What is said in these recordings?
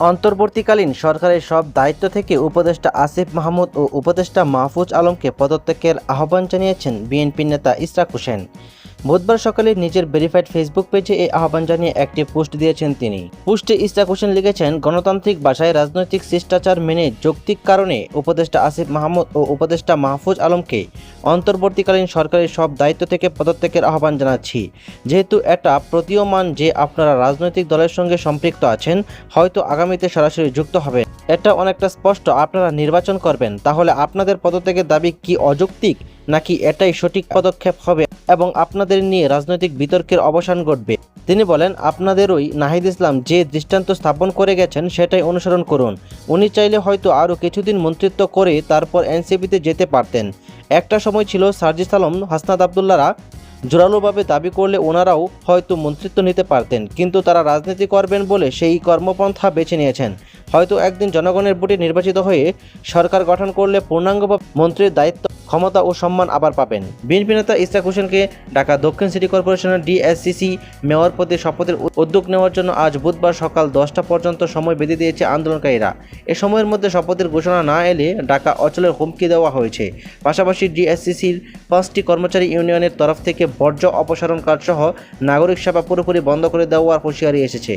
অন্তর্বর্তীকালীন সরকারের সব দায়িত্ব থেকে উপদেষ্টা আসিফ মাহমুদ ও উপদেষ্টা মাহফুজ আলমকে পদত্যাগের আহ্বান জানিয়েছেন বিএনপি নেতা ইসরাক হোসেন। বুধবার সকালে নিজের ভেরিফাইড ফেসবুক পেজে এই আহ্বান জানিয়ে একটি পোস্ট দিয়েছেন তিনি। পোস্টে ইসরাক হোসেন লিখেছেন, গণতান্ত্রিক ভাষায় রাজনৈতিক শিষ্টাচার মেনে যৌক্তিক কারণে উপদেষ্টা আসিফ মাহমুদ ও উপদেষ্টা মাহফুজ আলমকে অন্তর্বর্তীকালীন সরকারের সব দায়িত্ব থেকে পদত্যাগের আহ্বান জানাচ্ছি। যেহেতু এটা প্রতীয়মান যে আপনারা রাজনৈতিক দলের সঙ্গে সম্পৃক্ত আছেন, হয়তো আগামীতে সরাসরি যুক্ত হবে এটা অনেকটা স্পষ্ট, আপনারা নির্বাচন করবেন। তাহলে আপনাদের পদত্যাগের দাবি কি অযৌক্তিক, নাকি এটাই সঠিক পদক্ষেপ হবে এবং আপনাদের নিয়ে রাজনৈতিক বিতর্কের অবসান ঘটবে? তিনি বলেন আপনাদেরই নাহিদ ইসলাম যে দৃষ্টান্ত স্থাপন করে গেছেন সেটাই অনুসরণ করুন। উনি চাইলে হয়তো আরও কিছুদিন মন্ত্রিত্ব করে তারপর এনসিপিতে যেতে পারতেন। একটা সময় ছিল সার্জিস আলম হাসনাদ আবদুল্লারা জোরালোভাবে দাবি করলে ওনারাও হয়তো মন্ত্রিত্ব নিতে পারতেন, কিন্তু তারা রাজনীতি করবেন বলে সেই কর্মপন্থা বেছে নিয়েছেন। হয়তো একদিন জনগণের ভোটে নির্বাচিত হয়ে সরকার গঠন করলে পূর্ণাঙ্গভাবে মন্ত্রীর দায়িত্ব ক্ষমতা ও সম্মান আবার পাবেন। বিএনপি নেতা ইসরাক হোসেনকে ঢাকা দক্ষিণ সিটি কর্পোরেশনের ডিএসসিসি মেয়র পদে শপথের উদ্যোগ নেওয়ার জন্য আজ বুধবার সকাল দশটা পর্যন্ত সময় বেঁধে দিয়েছে আন্দোলনকারীরা। এ সময়ের মধ্যে শপথের ঘোষণা না এলে ঢাকা অচলের হুমকি দেওয়া হয়েছে। পাশাপাশি ডিএসসিসির পাঁচটি কর্মচারী ইউনিয়নের তরফ থেকে বর্জ্য অপসারণ কাজসহ নাগরিক সেবা পুরোপুরি বন্ধ করে দেওয়ার হুঁশিয়ারি এসেছে।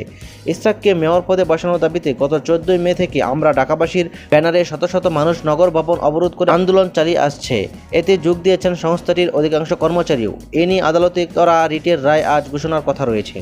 ইসরাককে মেয়র পদে বসানোর দাবিতে গত চোদ্দই মে থেকে আমরা ঢাকাবাসীর ব্যানারে শত শত মানুষ নগর ভবন অবরোধ করে আন্দোলন চালিয়ে আসছে। এতে যোগ দিয়েছেন সংস্থাটির অধিকাংশ কর্মচারীও। এ নিয়ে আদালতে করা রিটের রায় আজ ঘোষণার কথা রয়েছে।